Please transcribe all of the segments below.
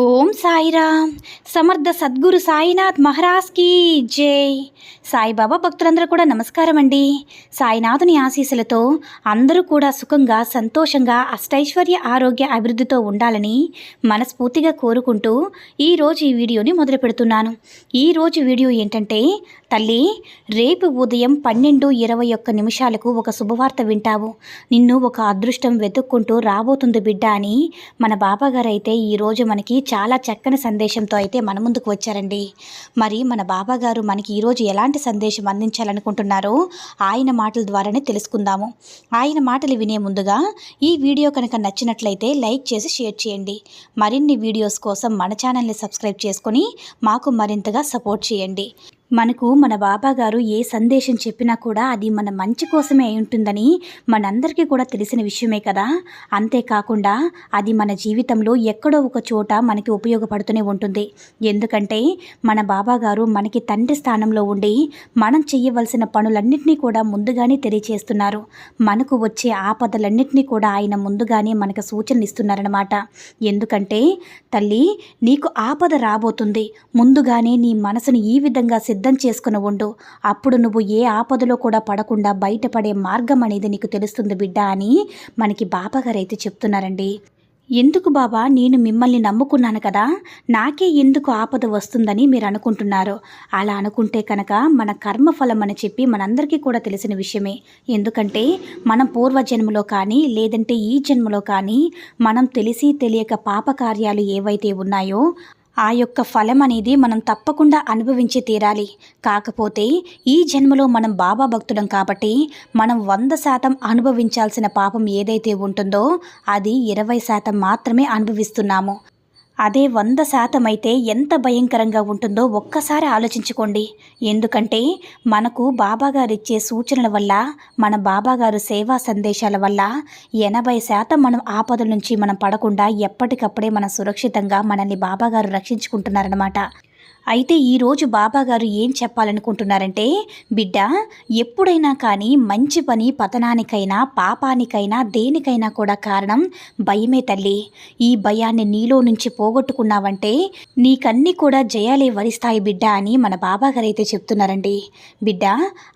Om Sairam. Samarth Sadguru Sainath మహారాజ్కి జై. సాయిబాబా భక్తులందరూ కూడా నమస్కారం అండి సాయినాథుని ఆశీస్సులతో అందరూ కూడా సుఖంగా సంతోషంగా అష్టైశ్వర్య ఆరోగ్య అభివృద్ధితో ఉండాలని మనస్ఫూర్తిగా కోరుకుంటూ ఈరోజు ఈ వీడియోని మొదలు పెడుతున్నాను. ఈరోజు వీడియో ఏంటంటే తల్లి రేపు ఉదయం పన్నెండు ఇరవై ఒక్క నిమిషాలకు ఒక శుభవార్త వింటావు. నిన్ను ఒక అదృష్టం వెతుక్కుంటూ రాబోతుంది బిడ్డ అని మన బాబాగారు అయితే ఈరోజు మనకి చాలా చక్కని సందేశంతో అయితే మన ముందుకు వచ్చారండి. మరి మన బాబాగారు మనకి ఈరోజు ఎలాంటి సందేశం అందించాలనుకుంటున్నారో ఆయన మాటల ద్వారానే తెలుసుకుందాము. ఆయన మాటలు వినే ముందుగా ఈ వీడియో కనుక నచ్చినట్లయితే లైక్ చేసి షేర్ చేయండి. మరిన్ని వీడియోస్ కోసం మన ఛానల్ని సబ్స్క్రైబ్ చేసుకొని మాకు మరింతగా సపోర్ట్ చేయండి. మనకు మన బాబా గారు ఏ సందేశం చెప్పినా కూడా అది మన మంచి కోసమే అయి ఉంటుందని మనందరికీ కూడా తెలిసిన విషయమే కదా. అంతేకాకుండా అది మన జీవితంలో ఎక్కడో ఒక చోట మనకి ఉపయోగపడుతూనే ఉంటుంది. ఎందుకంటే మన బాబా గారు మనకి తండ్రి స్థానంలో ఉండి మనం చేయవలసిన పనులన్నింటినీ కూడా ముందుగానే తెలియచేస్తున్నారు. మనకు వచ్చే ఆపదలన్నింటినీ కూడా ఆయన ముందుగానే మనకు సూచనలు ఇస్తున్నారనమాట ఎందుకంటే తల్లి నీకు ఆపద రాబోతుంది. ముందుగానే నీ మనసుని ఈ విధంగా సిద్ధ చేసుకుని ఉండు. అప్పుడు నువ్వు ఏ ఆపదలో కూడా పడకుండా బయటపడే మార్గం అనేది నీకు తెలుస్తుంది బిడ్డ అని మనకి బాబాగారు అయితే చెప్తున్నారండి. ఎందుకు బాబా? నేను మిమ్మల్ని నమ్ముకున్నాను కదా. నాకే ఎందుకు ఆపద వస్తుందని మీరు అనుకుంటున్నారు. అలా అనుకుంటే కనుక మన కర్మఫలం అని చెప్పి మనందరికీ కూడా తెలిసిన విషయమే. ఎందుకంటే మనం పూర్వజన్మలో కానీ లేదంటే ఈ జన్మలో కానీ మనం తెలిసి తెలియక పాపకార్యాలు ఏవైతే ఉన్నాయో ఆ యొక్క ఫలం అనేది మనం తప్పకుండా అనుభవించి తీరాలి. కాకపోతే ఈ జన్మలో మనం బాబా భక్తులం కాబట్టి మనం వంద శాతం అనుభవించాల్సిన పాపం ఏదైతే ఉంటుందో అది ఇరవై శాతం మాత్రమే అనుభవిస్తున్నాము. అదే వంద శాతమైతే ఎంత భయంకరంగా ఉంటుందో ఒక్కసారి ఆలోచించుకోండి. ఎందుకంటే మనకు బాబాగారు ఇచ్చే సూచనల వల్ల మన బాబాగారు సేవా సందేశాల వల్ల ఎనభై శాతం మనం ఆపదల నుంచి మనం పడకుండా ఎప్పటికప్పుడే మనం సురక్షితంగా మనల్ని బాబాగారు రక్షించుకుంటున్నారనమాట అయితే ఈరోజు బాబాగారు ఏం చెప్పాలనుకుంటున్నారంటే బిడ్డ ఎప్పుడైనా కానీ మంచి పని పతనానికైనా పాపానికైనా దేనికైనా కూడా కారణం భయమే తల్లి. ఈ భయాన్ని నీలో నుంచి పోగొట్టుకున్నావంటే నీకన్నీ కూడా జయాలే వరిస్తాయి బిడ్డ అని మన బాబాగారు అయితే చెప్తున్నారండి. బిడ్డ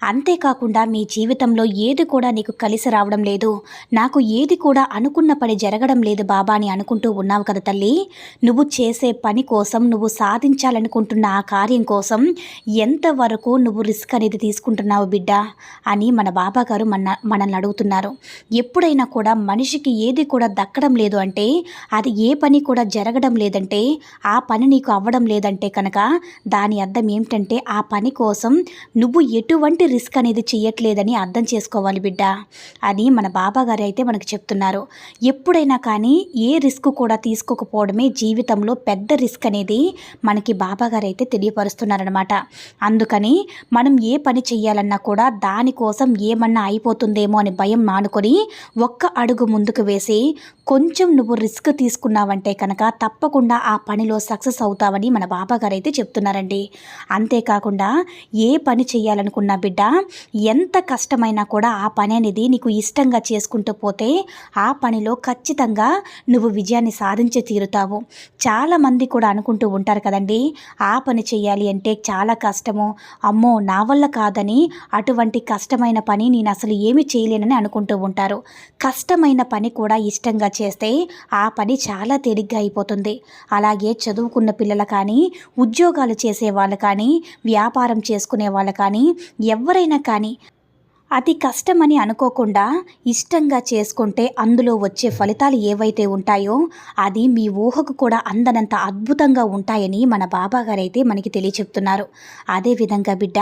అంతేకాకుండా మీ జీవితంలో ఏది కూడా నీకు కలిసి రావడం లేదు. నాకు ఏది కూడా అనుకున్న పని జరగడం లేదు బాబా అని అనుకుంటూ ఉన్నావు కదా తల్లి. నువ్వు చేసే పని కోసం నువ్వు నా ఆ కార్యం కోసం ఎంతవరకు నువ్వు రిస్క్ అనేది తీసుకుంటున్నావు బిడ్డ? అని మన బాబా గారు మన మనల్ని అడుగుతున్నారు. ఎప్పుడైనా కూడా మనిషికి ఏది కూడా దక్కడం లేదు అంటే అది ఏ పని కూడా జరగడం లేదంటే ఆ పని నీకు అవ్వడం లేదంటే కనుక దాని అర్థం ఏమిటంటే ఆ పని కోసం నువ్వు ఎటువంటి రిస్క్ అనేది చేయట్లేదని అర్థం చేసుకోవాలి బిడ్డ అని మన బాబా గారు అయితే మనకు చెప్తున్నారు. ఎప్పుడైనా కానీ ఏ రిస్క్ కూడా తీసుకోకపోవడమే జీవితంలో పెద్ద రిస్క్ అనేది మనకి బాబా గారు అయితే తెలియపరుస్తున్నారనమాట అందుకని మనం ఏ పని చేయాలన్నా కూడా దానికోసం ఏమన్నా అయిపోతుందేమో అని భయం మానుకొని ఒక్క అడుగు ముందుకు వేసి కొంచెం నువ్వు రిస్క్ తీసుకున్నావంటే కనుక తప్పకుండా ఆ పనిలో సక్సెస్ అవుతావని మన బాబాగారు అయితే చెప్తున్నారండి. అంతేకాకుండా ఏ పని చేయాలనుకున్నా బిడ్డ ఎంత కష్టమైనా కూడా ఆ పని అనేది నీకు ఇష్టంగా చేసుకుంటూ పోతే ఆ పనిలో ఖచ్చితంగా నువ్వు విజయాన్ని సాధించి తీరుతావు. చాలామంది కూడా అనుకుంటూ ఉంటారు కదండి ఆ పని చేయాలి అంటే చాలా కష్టము. అమ్మో నా వల్ల కాదని అటువంటి కష్టమైన పని నేను అసలు ఏమి చేయలేనని అనుకుంటూ ఉంటారు. కష్టమైన పని కూడా ఇష్టంగా చేస్తే ఆ పని చాలా తేలిగ్గా అయిపోతుంది. అలాగే చదువుకున్న పిల్లలు కానీ ఉద్యోగాలు చేసే వాళ్ళు కానీ వ్యాపారం చేసుకునే వాళ్ళు కానీ ఎవరైనా కానీ అతి కష్టమని అనుకోకుండా ఇష్టంగా చేసుకుంటే అందులో వచ్చే ఫలితాలు ఏవైతే ఉంటాయో అది మీ ఊహకు కూడా అందనంత అద్భుతంగా ఉంటాయని మన బాబాగారైతే మనకి తెలియచెప్తున్నారు. అదేవిధంగా బిడ్డ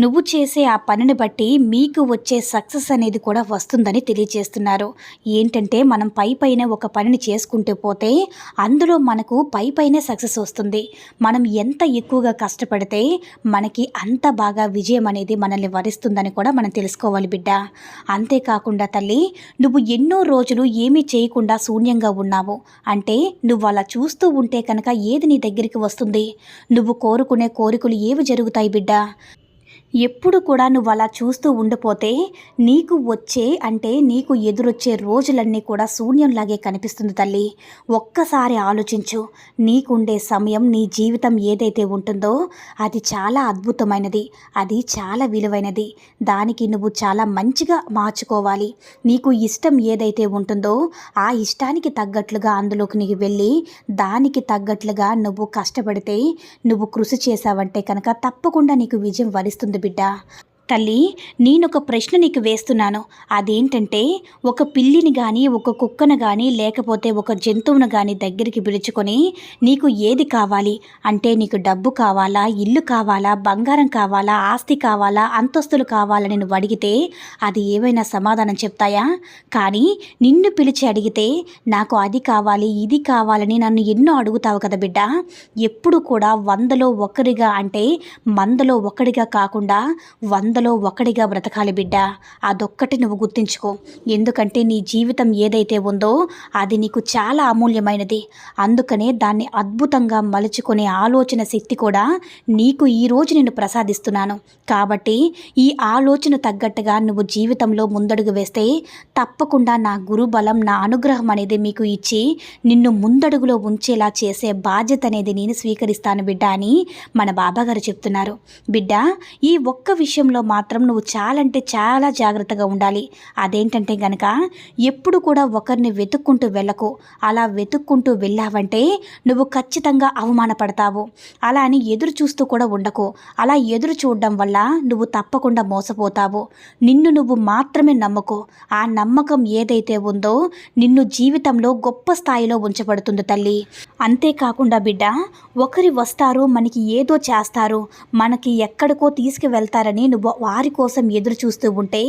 నువ్వు చేసే ఆ పనిని బట్టి మీకు వచ్చే సక్సెస్ అనేది కూడా వస్తుందని తెలియజేస్తున్నారు. ఏంటంటే మనం పై పైన ఒక పనిని చేసుకుంటూ పోతే అందులో మనకు పై పైనే సక్సెస్ వస్తుంది. మనం ఎంత ఎక్కువగా కష్టపడితే మనకి అంత బాగా విజయం అనేది మనల్ని వరిస్తుందని కూడా మనం తెలుసుకోవాలి బిడ్డ. అంతేకాకుండా తల్లి నువ్వు ఎన్నో రోజులు ఏమీ చేయకుండా శూన్యంగా ఉన్నావు. అంటే నువ్వు అలా చూస్తూ ఉంటే కనుక ఏది నీ దగ్గరికి వస్తుంది? నువ్వు కోరుకునే కోరికలు ఏవి జరుగుతాయి బిడ్డ? ఎప్పుడు కూడా నువ్వు అలా చూస్తూ ఉండిపోతే నీకు వచ్చే అంటే నీకు ఎదురొచ్చే రోజులన్నీ కూడా శూన్యంలాగే కనిపిస్తుంది తల్లి. ఒక్కసారి ఆలోచించు. నీకుండే సమయం నీ జీవితం ఏదైతే ఉంటుందో అది చాలా అద్భుతమైనది. అది చాలా విలువైనది. దానికి నువ్వు చాలా మంచిగా మార్చుకోవాలి. నీకు ఇష్టం ఏదైతే ఉంటుందో ఆ ఇష్టానికి తగ్గట్లుగా అందులోకి నీకు వెళ్ళి దానికి తగ్గట్లుగా నువ్వు కష్టపడితే నువ్వు కృషి చేసావంటే కనుక తప్పకుండా నీకు విజయం వరిస్తుంది బిడ్డ తల్లి నేనొక ప్రశ్న నీకు వేస్తున్నాను. అదేంటంటే ఒక పిల్లిని కానీ ఒక కుక్కను కానీ లేకపోతే ఒక జంతువును కానీ దగ్గరికి పిలుచుకొని నీకు ఏది కావాలి? అంటే నీకు డబ్బు కావాలా? ఇల్లు కావాలా? బంగారం కావాలా? ఆస్తి కావాలా? అంతస్తులు కావాలని నువ్వు అడిగితే అది ఏవైనా సమాధానం చెప్తాయా? కానీ నిన్ను పిలిచి అడిగితే నాకు అది కావాలి ఇది కావాలని నన్ను ఎన్నో అడుగుతావు కదా బిడ్డ. ఎప్పుడు కూడా వందలో ఒకరిగా అంటే మందలో ఒకరిగా కాకుండా వంద వందలో ఒకడిగా బ్రతకాలి బిడ్డ. అదొక్కటి నువ్వు గుర్తించుకో. ఎందుకంటే నీ జీవితం ఏదైతే ఉందో అది నీకు చాలా అమూల్యమైనది. అందుకనే దాన్ని అద్భుతంగా మలుచుకునే ఆలోచన శక్తి కూడా నీకు ఈరోజు నేను ప్రసాదిస్తున్నాను. కాబట్టి ఈ ఆలోచన తగ్గట్టుగా నువ్వు జీవితంలో ముందడుగు వేస్తే తప్పకుండా నా గురుబలం నా అనుగ్రహం అనేది మీకు ఇచ్చి నిన్ను ముందడుగులో ఉంచేలా చేసే బాధ్యత అనేది నేను స్వీకరిస్తాను బిడ్డ అని మన బాబాగారు చెప్తున్నారు. బిడ్డ ఈ ఒక్క విషయంలో మాత్రం నువ్వు చాలా అంటే చాలా జాగ్రత్తగా ఉండాలి. అదేంటంటే గనక ఎప్పుడు కూడా ఒకరిని వెతుక్కుంటూ వెళ్ళకు. అలా వెతుక్కుంటూ వెళ్ళావంటే నువ్వు ఖచ్చితంగా అవమానపడతావు. అలా అని ఎదురు చూస్తూ కూడా ఉండకు. అలా ఎదురు చూడడం వల్ల నువ్వు తప్పకుండా మోసపోతావు. నిన్ను నువ్వు మాత్రమే నమ్మకు. ఆ నమ్మకం ఏదైతే ఉందో నిన్ను జీవితంలో గొప్ప స్థాయిలో ఉంచబడుతుంది తల్లి. అంతేకాకుండా బిడ్డ ఒకరి వస్తారు మనకి ఏదో చేస్తారు. మనకి ఎక్కడికో తీసుకువెళ్తారని నువ్వు వారి కోసం ఎదురు చూస్తూ ఉంటే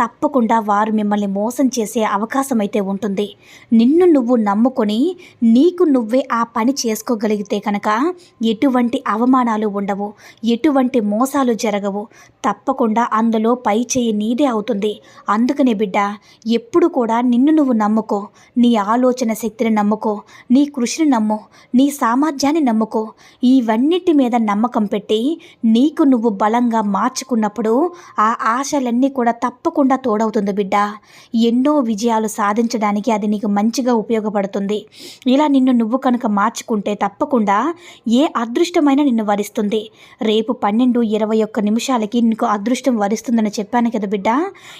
తప్పకుండా వారు మిమ్మల్ని మోసం చేసే అవకాశం అయితే ఉంటుంది. నిన్ను నువ్వు నమ్ముకొని నీకు నువ్వే ఆ పని చేసుకోగలిగితే కనుక ఎటువంటి అవమానాలు ఉండవు. ఎటువంటి మోసాలు జరగవు. తప్పకుండా అందులో పై చేయి నీదే అవుతుంది. అందుకనే బిడ్డ ఎప్పుడు కూడా నిన్ను నువ్వు నమ్ముకో. నీ ఆలోచన శక్తిని నమ్ముకో. నీ కృషిని నమ్ము. నీ సామర్థ్యాన్ని నమ్ముకో. ఇవన్నిటి మీద నమ్మకం పెట్టి నీకు నువ్వు బలంగా మార్చుకున్నప్పుడు ఆ ఆశలన్నీ కూడా తప్పకుండా తోడవుతుంది బిడ్డ. ఎన్నో విజయాలు సాధించడానికి అది నీకు మంచిగా ఉపయోగపడుతుంది. ఇలా నిన్ను నువ్వు కనుక మార్చుకుంటే తప్పకుండా ఏ అదృష్టమైనా నిన్ను వరిస్తుంది. రేపు పన్నెండు ఇరవై ఒక్క నిమిషాలకి నీకు అదృష్టం వరిస్తుందని చెప్పాను కదా బిడ్డ.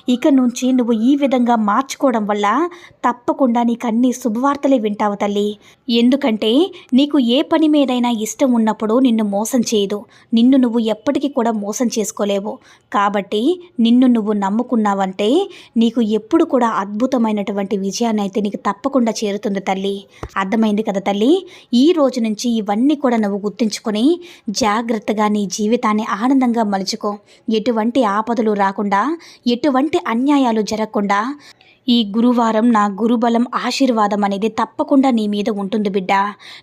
ఇక నుంచి నువ్వు ఈ విధంగా మార్చుకోవడం వల్ల తప్పకుండా నీకు అన్ని శుభవార్తలే వింటావు తల్లి. ఎందుకంటే నీకు ఏ పని మీదైనా ఇష్టం ఉన్నప్పుడు నిన్ను మోసం చేయదు. నిన్ను నువ్వు ఎప్పటికీ కూడా మోసం చేసుకోలేవు. కాబట్టి నిన్ను నువ్వు నమ్ముకున్నావు చేస్తున్నావంటే నీకు ఎప్పుడు కూడా అద్భుతమైనటువంటి విజయాన్ని అయితే నీకు తప్పకుండా చేరుతుంది తల్లి. అర్థమైంది కదా తల్లి? ఈ రోజు నుంచి ఇవన్నీ కూడా నువ్వు గుర్తుంచుకొని జాగ్రత్తగా నీ జీవితాన్ని ఆనందంగా మలుచుకో. ఎటువంటి ఆపదలు రాకుండా ఎటువంటి అన్యాయాలు జరగకుండా ఈ గురువారం నా గురుబలం ఆశీర్వాదం అనేది తప్పకుండా నీ మీద ఉంటుంది బిడ్డ.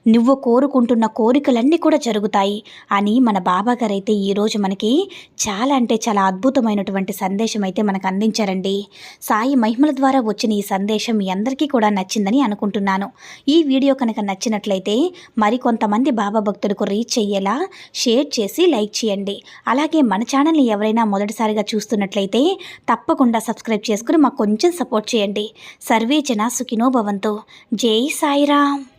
నువ్వు కోరుకుంటున్న కోరికలన్నీ కూడా జరుగుతాయి. అని మన బాబాగారైతే అయితే ఈరోజు మనకి చాలా అంటే చాలా అద్భుతమైనటువంటి సందేశం అయితే మనకు అందించారండి. సాయి మహిమల ద్వారా వచ్చిన ఈ సందేశం మీ అందరికీ కూడా నచ్చిందని అనుకుంటున్నాను. ఈ వీడియో కనుక నచ్చినట్లయితే మరికొంతమంది బాబా భక్తులకు రీచ్ అయ్యేలా షేర్ చేసి లైక్ చేయండి. అలాగే మన ఛానల్ని ఎవరైనా మొదటిసారిగా చూస్తున్నట్లయితే తప్పకుండా సబ్స్క్రైబ్ చేసుకుని మాకు కొంచెం సపోర్ట్ చేయండి. సర్వే జన సుఖినో భవంతు. జై సాయిరామ్.